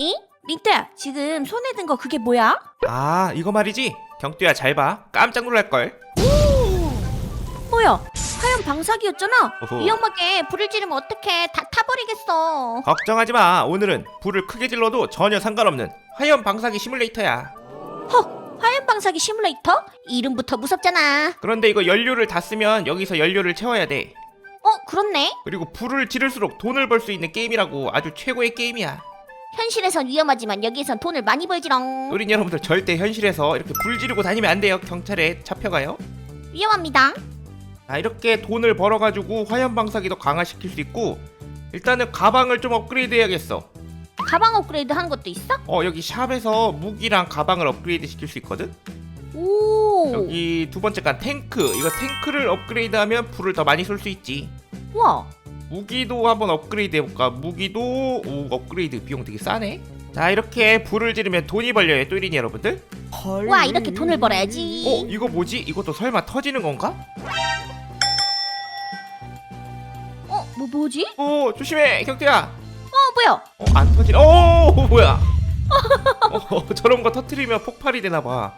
이? 리트야 지금 손에 든 거 그게 뭐야? 아 이거 말이지. 경뚜야 잘 봐. 깜짝 놀랄걸. 뭐야? 하얀 방사기였잖아. 어허. 위험하게 불을 지르면 어떡해. 다 타버리겠어. 걱정하지 마. 오늘은 불을 크게 질러도 전혀 상관없는 화염 방사기 시뮬레이터야. 헉 하얀 방사기 시뮬레이터? 이름부터 무섭잖아. 그런데 이거 연료를 다 쓰면 여기서 연료를 채워야 돼. 어 그렇네. 그리고 불을 지를수록 돈을 벌 수 있는 게임이라고 아주 최고의 게임이야 현실에선 위험하지만 여기선 돈을 많이 벌지롱. 우린 여러분들 절대 현실에서 이렇게 불 지르고 다니면 안 돼요. 경찰에 잡혀가요. 위험합니다. 자 이렇게 돈을 벌어가지고 화염 방사기도 강화시킬 수 있고 일단은 가방을 좀 업그레이드 해야겠어. 가방 업그레이드 한 것도 있어? 어 여기 샵에서 무기랑 가방을 업그레이드 시킬 수 있거든. 오. 여기 두 번째 간 탱크. 이거 탱크를 업그레이드하면 불을 더 많이 쏠 수 있지. 우와 무기도 한번 업그레이드 해볼까? 무기도 오 업그레이드 비용 되게 싸네. 자 이렇게 불을 지르면 돈이 벌려요 또이린 여러분들. 와 이렇게 돈을 벌어야지. 어 이거 뭐지? 이것도 설마 터지는 건가? 어? 뭐 뭐지? 어 조심해 경태야. 어 뭐야? 어 안 터지네 어 뭐야? 어 저런 거 터트리면 폭발이 되나 봐어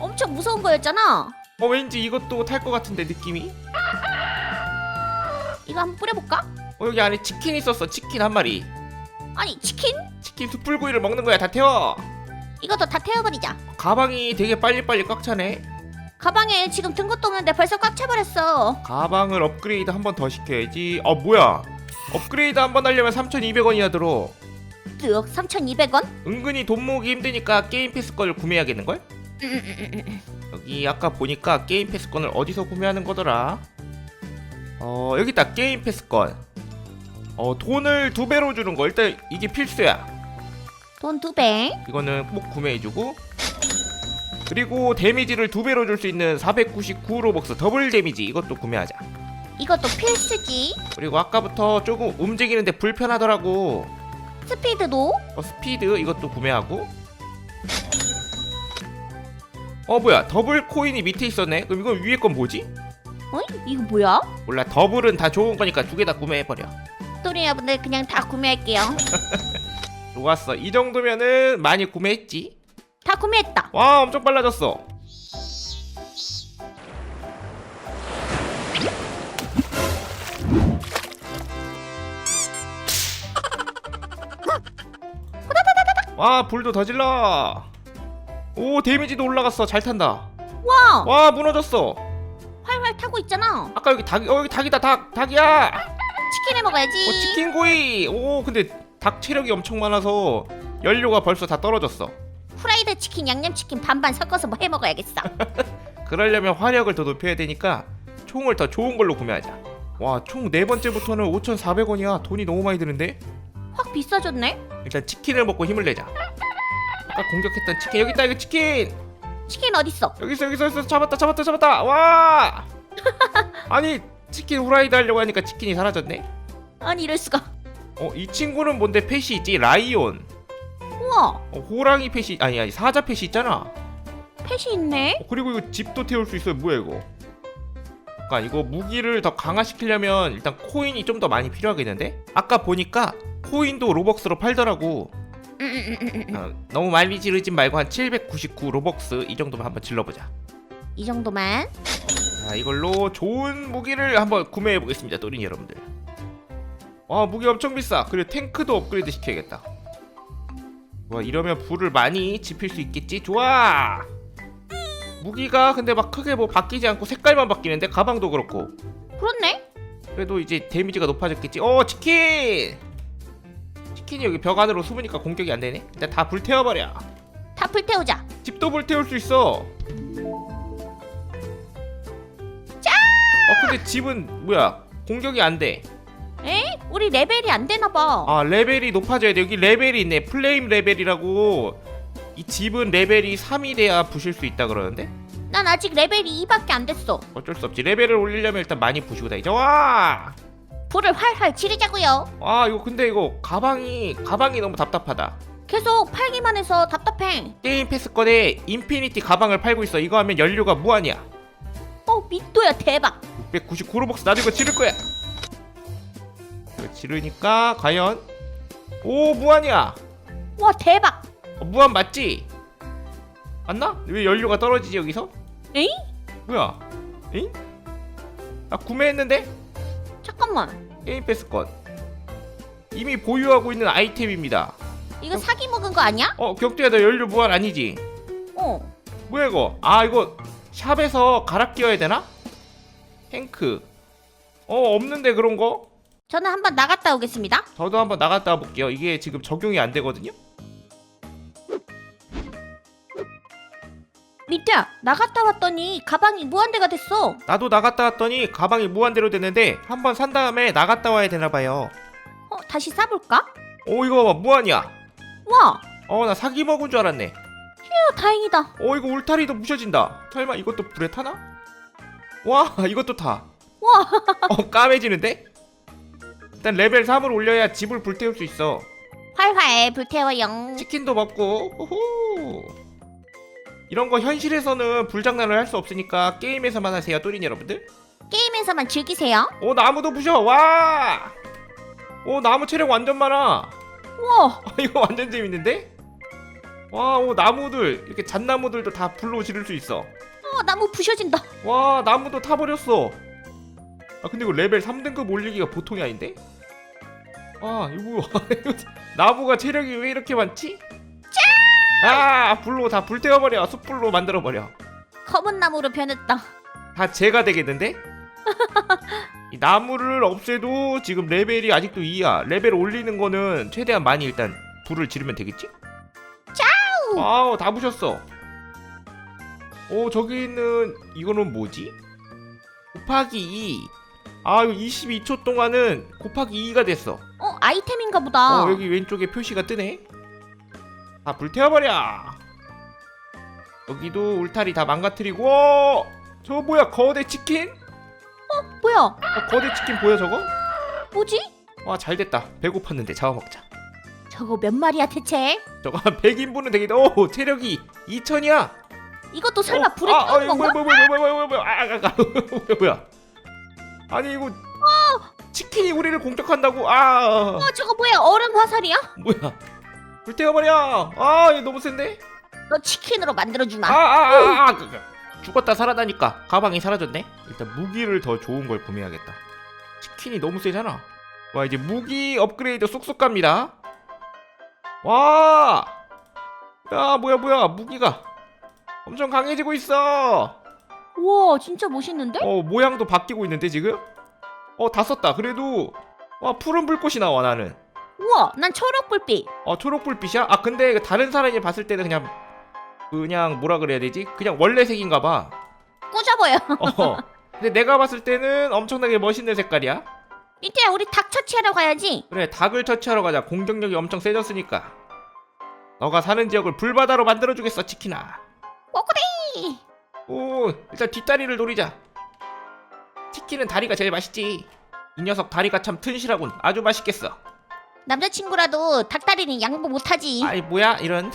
엄청 무서운 거였잖아. 왠지 이것도 탈 것 같은데 느낌이 이거 한번 뿌려볼까? 어 여기 안에 치킨 있었어. 치킨 한 마리. 아니 치킨? 치킨 숯불구이를 먹는 거야. 다 태워. 이것도 다 태워버리자. 가방이 되게 빨리빨리 꽉 차네. 가방에 지금 든 것도 없는데 벌써 꽉 차버렸어. 가방을 업그레이드 한 번 더 시켜야지. 어 뭐야? 업그레이드 한 번 하려면 3,200원이나 들어. 뜩 3,200원? 은근히 돈 모으기 힘드니까 게임 패스 건을 구매해야겠는걸? 여기 아까 보니까 게임 패스 건을 어디서 구매하는 거더라 어 여기 있다. 게임 패스 건어 돈을 두 배로 주는 거. 일단 이게 필수야. 돈 두 배. 이거는 꼭 구매해주고. 그리고 데미지를 두 배로 줄 수 있는 499 로벅스 더블 데미지. 이것도 구매하자. 이것도 필수지. 그리고 아까부터 조금 움직이는데 불편하더라고. 스피드도. 어, 스피드. 이것도 구매하고. 어 뭐야. 더블 코인이 밑에 있었네. 그럼 이건 위에 건 뭐지? 어이? 이거 뭐야? 몰라 더블은 다 좋은 거니까 두 개 다 구매해버려 또리 여러분들 그냥 다 구매할게요. 좋았어 이 정도면은 많이 구매했지 다 구매했다. 와 엄청 빨라졌어 와 불도 더 질러 오 데미지도 올라갔어 잘 탄다 와, 와 무너졌어 타고 있잖아. 아까 여기 닭 어, 여기 닭이다 닭 닭이야 치킨을 먹어야지. 어, 치킨 구이 오 근데 닭 체력이 엄청 많아서 연료가 벌써 다 떨어졌어 후라이드 치킨, 양념 치킨 반반 섞어서 뭐 해 먹어야겠어. 그러려면 화력을 더 높여야 되니까 총을 더 좋은 걸로 구매하자. 와, 총 네 번째부터는 5,400원이야. 돈이 너무 많이 드는데? 확 비싸졌네. 일단 치킨을 먹고 힘을 내자. 아까 공격했던 치킨 여기 있다. 이거 치킨. 치킨 어딨어? 여기 있어. 여기 있어. 있어. 잡았다. 잡았다. 잡았다. 와! 아니, 치킨 후라이드 하려고 하니까 치킨이 사라졌네. 아니 이럴 수가. 어, 이 친구는 뭔데 펫이 있지? 라이온. 우와, 어, 호랑이 펫이 아니 아니 사자 펫이 있잖아. 펫이 있네. 어, 그리고 이거 집도 태울 수 있어요. 뭐야 이거? 그러니까 이거 무기를 더 강화시키려면 일단 코인이 좀 더 많이 필요하겠는데? 아까 보니까 코인도 로벅스로 팔더라고. 음, 음, 음, 음, 음. 어, 너무 많이 지르진 말고 한 799 로벅스 이 정도만 한번 질러보자. 이 정도만. 자 이걸로 좋은 무기를 한번 구매해 보겠습니다, 또린 여러분들. 와 무기 엄청 비싸. 그리고 탱크도 업그레이드 시켜야겠다. 와 이러면 불을 많이 지필 수 있겠지? 좋아. 무기가 근데 막 크게 뭐 바뀌지 않고 색깔만 바뀌는데 가방도 그렇고. 그렇네. 그래도 이제 데미지가 높아졌겠지. 어 치킨. 치킨이 여기 벽 안으로 숨으니까 공격이 안 되네. 일단 다 불태워버려. 다 불태우자. 집도 불태울 수 있어. 근데 집은 뭐야? 공격이 안 돼. 에? 우리 레벨이 안 되나 봐. 아 레벨이 높아져야 돼. 여기 레벨이 있네. 플레임 레벨이라고. 이 집은 레벨이 3이 돼야 부실 수 있다 그러는데 난 아직 레벨이 2밖에 안 됐어. 어쩔 수 없지. 레벨을 올리려면 일단 많이 부시고 다니자. 와! 불을 활활 지르자고요. 아 이거 근데 이거 가방이 가방이 너무 답답하다. 계속 팔기만 해서 답답해. 게임 패스 건에 인피니티 가방을 팔고 있어. 이거 하면 연료가 무한이야. 어, 밑도야 대박. 699로벅스 나도 이거 지를 거야. 이거 지르니까 과연 오 무한이야. 와 대박. 어, 무한 맞지? 맞나? 왜 연료가 떨어지지 여기서? 에잉? 뭐야? 에잉? 나 구매했는데? 잠깐만. 게임 패스권 이미 보유하고 있는 아이템입니다 이거 사기 먹은 거 아니야? 어 격투야 너 연료 무한 아니지? 어. 뭐야 이거 아 이거 샵에서 갈아 끼워야 되나? 탱크 어 없는데 그런 거? 저는 한번 나갔다 오겠습니다. 저도 한번 나갔다 와 볼게요 이게 지금 적용이 안 되거든요? 리트야 나갔다 왔더니 가방이 무한대가 됐어. 나도 나갔다 왔더니 가방이 무한대로 됐는데 한번 산 다음에 나갔다 와야 되나 봐요 어 다시 싸볼까? 오 이거 봐봐 무한이야 와. 어 나 사기 먹은 줄 알았네 휴 다행이다. 어 이거 울타리도 부셔진다 설마 이것도 불에 타나? 와 이것도 타 와. 어 까매지는데? 일단 레벨 3을 올려야 집을 불태울 수 있어 활활 불태워영. 치킨도 먹고 호호 이런 거 현실에서는 불장난을 할 수 없으니까 게임에서만 하세요 또린 여러분들 게임에서만 즐기세요. 오 나무도 부셔 와! 오 나무 체력 완전 많아 우와. 이거 완전 재밌는데? 와, 오 나무들 이렇게 잣나무들도 다 불로 지를 수 있어. 어 나무 부셔진다. 와, 나무도 타버렸어. 아, 근데 이거 레벨 3등급 올리기가 보통이 아닌데? 아, 이거 이거 나무가 체력이 왜 이렇게 많지? 아, 불로 다 불태워버려. 숯불로 만들어버려. 검은 나무로 변했다. 다 제가 되겠는데? 이 나무를 없애도 지금 레벨이 아직도 2야. 레벨 올리는 거는 최대한 많이 일단 불을 지르면 되겠지? 와우, 다 부셨어. 오, 저기 있는 이거는 뭐지? 곱하기 2. 아, 이거 22초 동안은 곱하기 2가 됐어. 어 아이템인가 보다. 어, 여기 왼쪽에 표시가 뜨네. 다 불태워버려. 여기도 울타리 다 망가뜨리고. 어, 저거 뭐야? 거대 치킨? 뭐야? 어, 거대 치킨 보여 저거? 뭐지? 와 잘 됐다 배고팠는데 잡아먹자 저거 몇 마리야 대체? 저거 한 100인분은 되겠다 오 체력이 2000이야 이것도 설마 불에 아, 태우는 아, 건가? 뭐야 뭐야 뭐야 뭐야 뭐야 뭐야 아, 아, 아, 뭐야 뭐야 아니 이거 치킨이 우리를 공격한다고 아 어 저거 뭐야 얼음 화살이야? 뭐야 불태워버려 아얘 너무 센데 너 치킨으로 만들어주마. 아아아 아 아, 그, 그. 죽었다 살아나니까 가방이 사라졌네 일단 무기를 더 좋은 걸 구매하겠다 치킨이 너무 세잖아 와 이제 무기 업그레이드 쏙쏙 갑니다 와! 야 뭐야 뭐야 무기가 엄청 강해지고 있어 우와 진짜 멋있는데? 어 모양도 바뀌고 있는데 지금 어 다 썼다 그래도 와 푸른 불꽃이 나와 나는 우와 난 초록 불빛. 어 초록 불빛이야? 아 근데 이거 다른 사람이 봤을 때는 그냥 그냥 뭐라 그래야 되지? 그냥 원래 색인가 봐 꾸져 보여. 어. 근데 내가 봤을 때는 엄청나게 멋있는 색깔이야. 이때야 우리 닭 처치하러 가야지. 그래, 닭을 처치하러 가자. 공격력이 엄청 세졌으니까. 너가 사는 지역을 불바다로 만들어주겠어, 치킨아. 꼬꾸리. 오, 일단 뒷다리를 노리자. 치킨은 다리가 제일 맛있지. 이 녀석 다리가 참 튼실하군. 아주 맛있겠어. 남자친구라도 닭다리는 양보 못하지. 아이 뭐야 이런.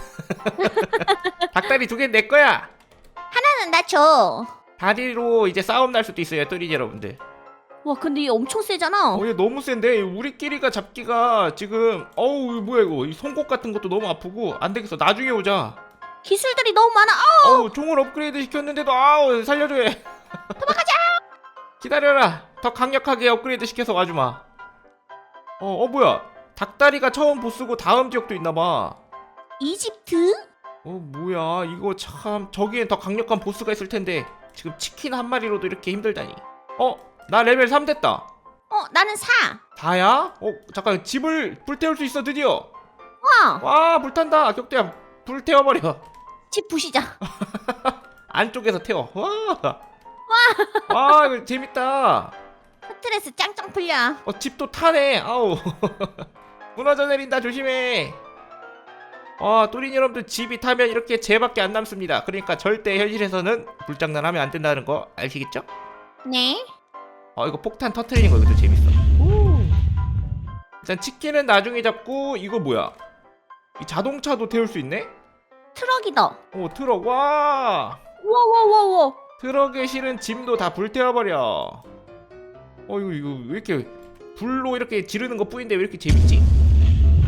닭다리 두 개 내 거야. 하나는 나 줘. 다리로 이제 싸움 날 수도 있어요, 또리 여러분들. 와 근데 얘 엄청 세잖아. 어, 얘 너무 센데 우리끼리가 잡기가 지금 어우 이거 뭐야 이거 이 송곳 같은 것도 너무 아프고 안 되겠어 나중에 오자 기술들이 너무 많아. 아, 어우 종을 업그레이드 시켰는데도 아우 살려줘 얘 도망가자! 기다려라. 더 강력하게 업그레이드 시켜서 와주마. 어, 어 뭐야? 닭다리가 처음 보스고 다음 지역도 있나봐. 이집트? 어 뭐야? 이거 참 저기엔 더 강력한 보스가 있을 텐데. 지금 치킨 한 마리로도 이렇게 힘들다니. 어 나 레벨 3 됐다. 어 나는 사. 다야? 어 잠깐 집을 불태울 수 있어 드디어. 와. 와 불탄다. 격대야 불 태워버려 집 부시자. 안쪽에서 태워 와. 와 이거 재밌다 스트레스 짱짱 풀려. 어 집도 타네 아우 무너져 내린다 조심해 와 또린 여러분들 집이 타면 이렇게 재밖에 안 남습니다 그러니까 절대 현실에서는 불장난하면 안 된다는 거 아시겠죠? 네. 어 이거 폭탄 터트리는 거 이것도 재밌어 오. 일단 치킨은 나중에 잡고 이거 뭐야 이 자동차도 태울 수 있네? 트럭이다. 오 트럭 와 우와 우와 우와 우와. 트럭에 실은 짐도 다 불태워버려. 어 이거 이거 왜 이렇게 불로 이렇게 지르는 것 뿐인데 왜 이렇게 재밌지?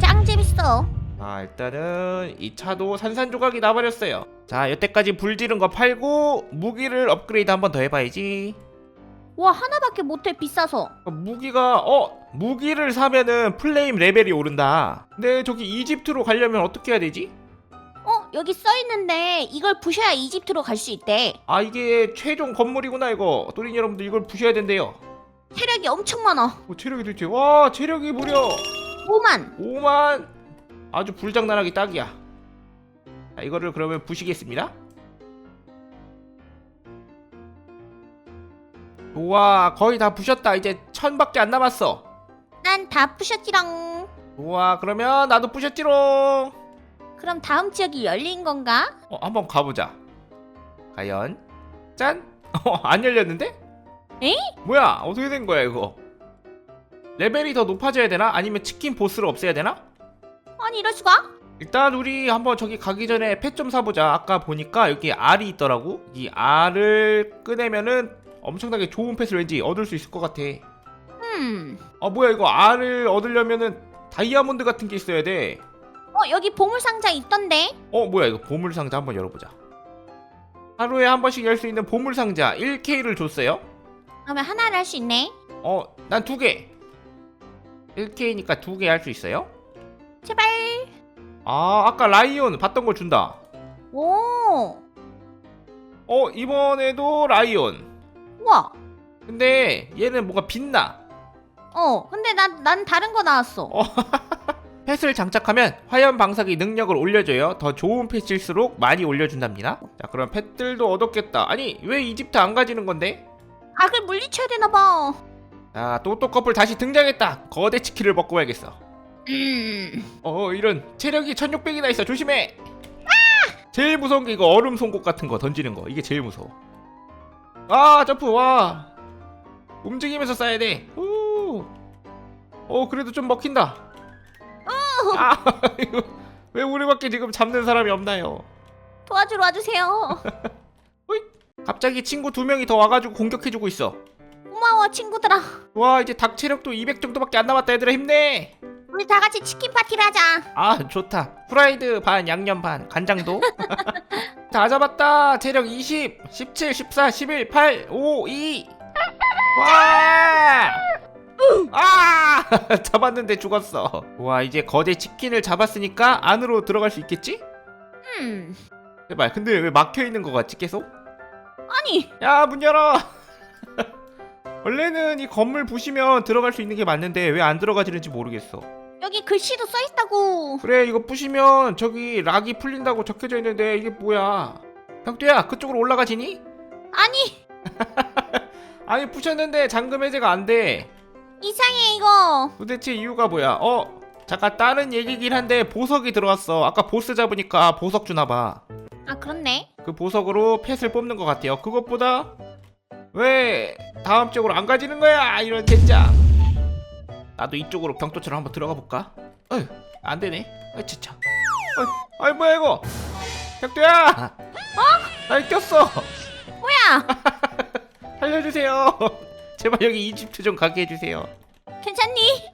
짱 재밌어. 아 일단은 이 차도 산산조각이 나버렸어요 자 여태까지 불 지른 거 팔고 무기를 업그레이드 한 번 더 해봐야지 와 하나밖에 못해 비싸서. 어, 무기가 어 무기를 사면은 플레임 레벨이 오른다 근데 저기 이집트로 가려면 어떻게 해야 되지? 어 여기 써 있는데 이걸 부셔야 이집트로 갈 수 있대. 아 이게 최종 건물이구나 이거 또린 여러분들 이걸 부셔야 된대요 체력이 엄청 많아. 어, 체력이 도대체 와 체력이 무려 5만. 5만 아주 불장난하기 딱이야 자 이거를 그러면 부시겠습니다 우와 거의 다 부셨다 이제 천밖에 안 남았어 난 다 부셨지롱. 우와 그러면 나도 부셨지롱 그럼 다음 지역이 열린 건가? 어 한번 가보자 과연 짠? 어 안 열렸는데? 에? 뭐야 어떻게 된 거야 이거 레벨이 더 높아져야 되나? 아니면 치킨 보스를 없애야 되나? 아니 이럴 수가? 일단 우리 한번 저기 가기 전에 펫 좀 사보자 아까 보니까 여기 알이 있더라고 이 알을 꺼내면은 엄청나게 좋은 펫을 왠지 얻을 수 있을 것 같아 음. 어 뭐야 이거 알을 얻으려면은 다이아몬드 같은 게 있어야 돼 어어 여기 보물 상자 있던데. 뭐야 이거 보물 상자 한번 열어보자 하루에 한 번씩 열 수 있는 보물 상자 1K를 줬어요 그러면 하나를 할 수 있네. 어 난 두 개 1K니까 두 개 할 수 있어요 제발. 아 아까 라이온 봤던 거 준다 오. 어 이번에도 라이온 우와. 근데 얘는 뭔가 빛나 어. 근데 난 난 다른 거 나왔어. 어. 펫을 장착하면 화염 방사기 능력을 올려줘요. 더 좋은 펫일수록 많이 올려준답니다. 자, 그럼 펫들도 얻었겠다. 아니, 왜 이집트 안 가지는 건데? 악을 물리쳐야 되나 봐. 자, 또또 커플 다시 등장했다. 거대 치킨을 먹고 와야겠어. 음. 어, 이런 체력이 1600이나 있어. 조심해. 제일 무서운 게 이거 얼음 송곳 같은 거 던지는 거. 이게 제일 무서워. 아, 점프 와. 움직이면서 쏴야 돼. 오. 어, 그래도 좀 먹힌다. 아, 이거 왜 우리밖에 지금 잡는 사람이 없나요? 도와주러 와주세요. 갑자기 친구 두 명이 더 와가지고 공격해주고 있어. 고마워 친구들아. 와 이제 닭 체력도 200 정도밖에 안 남았다 얘들아 힘내. 우리 다 같이 치킨 파티를 하자. 아 좋다. 후라이드 반 양념 반 간장도. 다 잡았다. 체력 20, 17, 14, 11, 8, 5, 2. 와! 아! 잡았는데 죽었어. 와 이제 거대 치킨을 잡았으니까 안으로 들어갈 수 있겠지? 음. 제발. 근데 왜 막혀 있는 거 같지 계속? 아니 야 문 열어 원래는 이 건물 부시면 들어갈 수 있는 게 맞는데 왜 안 들어가지는지 모르겠어 여기 글씨도 써 있다고. 그래 이거 부시면 저기 락이 풀린다고 적혀져 있는데 이게 뭐야 혁두야 그쪽으로 올라가지니? 아니 아니 부셨는데 잠금 해제가 안 돼 이상해 이거. 도대체 이유가 뭐야 어 잠깐 다른 얘기긴 한데 보석이 들어왔어 아까 보스 잡으니까 보석 주나봐 아 그렇네. 그 보석으로 펫을 뽑는 것 같아요. 그것보다 왜 다음 쪽으로 안 가지는 거야? 이런 젠장. 나도 이쪽으로 경토처럼 한번 들어가 볼까? 어휴, 안 되네. 아, 진짜. 어이, 아이 뭐야 이거? 혁도야! 어? 날 꼈어. 뭐야? 살려주세요. 제발 여기 이집트 좀 가게 해주세요. 괜찮니?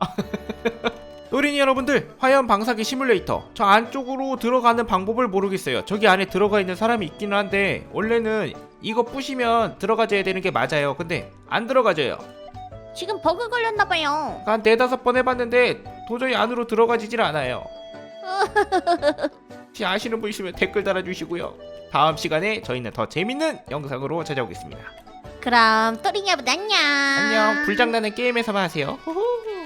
노린이 여러분들 화염 방사기 시뮬레이터. 저 안쪽으로 들어가는 방법을 모르겠어요. 저기 안에 들어가 있는 사람이 있기는 한데 원래는 이거 부시면 들어가줘야 되는 게 맞아요. 근데 안 들어가져요. 지금 버그 걸렸나 봐요. 한 네다섯 번 해봤는데 도저히 안으로 들어가지질 않아요. 혹시 아시는 분 있으면 댓글 달아주시고요. 다음 시간에 저희는 더 재밌는 영상으로 찾아오겠습니다 그럼 여러분 안녕. 안녕 불장난은 게임에서만 하세요 후후.